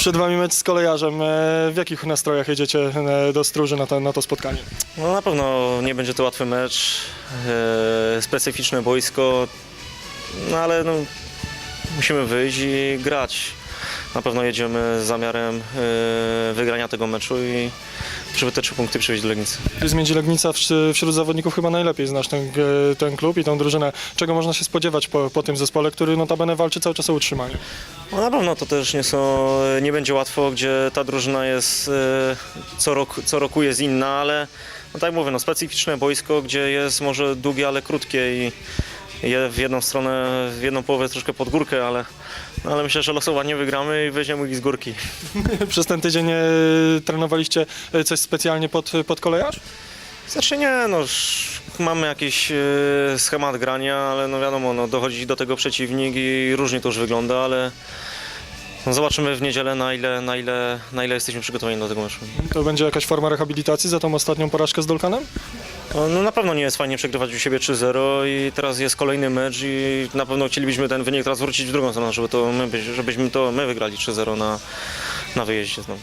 Przed wami mecz z kolejarzem. E, W jakich nastrojach jedziecie e, do Stróży na to, na to spotkanie? No na pewno nie będzie to łatwy mecz, e, specyficzne boisko, no ale no, musimy wyjść i grać. Na pewno jedziemy z zamiarem e, wygrania tego meczu i żeby te trzy punkty przywieźć do Legnicy. Ty z Miedzi Legnica wśród zawodników chyba najlepiej znasz ten, e, ten klub i tą drużynę. Czego można się spodziewać po, po tym zespole, który notabene walczy cały czas o utrzymanie? No na pewno to też nie, są, nie będzie łatwo, gdzie ta drużyna jest e, co, rok, co roku jest inna, ale no tak jak mówię, no specyficzne boisko, gdzie jest może długie, ale krótkie i w jedną stronę, w jedną połowę troszkę pod górkę, ale, no ale myślę, że losowanie wygramy i weźmiemy ich z górki. Przez ten tydzień e, trenowaliście e, coś specjalnie pod, pod kolejarz? Znaczy nie, no mamy jakiś e, schemat grania, ale no wiadomo, no dochodzi do tego przeciwnik i różnie to już wygląda, ale no zobaczymy w niedzielę na ile, na, ile, na ile jesteśmy przygotowani do tego meczu. To będzie jakaś forma rehabilitacji za tą ostatnią porażkę z Dolkanem? No, na pewno nie jest fajnie przegrywać u siebie 3-0 i teraz jest kolejny mecz i na pewno chcielibyśmy ten wynik teraz wrócić w drugą stronę, żeby to my, byś- żebyśmy to my wygrali 3-0 na, na wyjeździe znowu.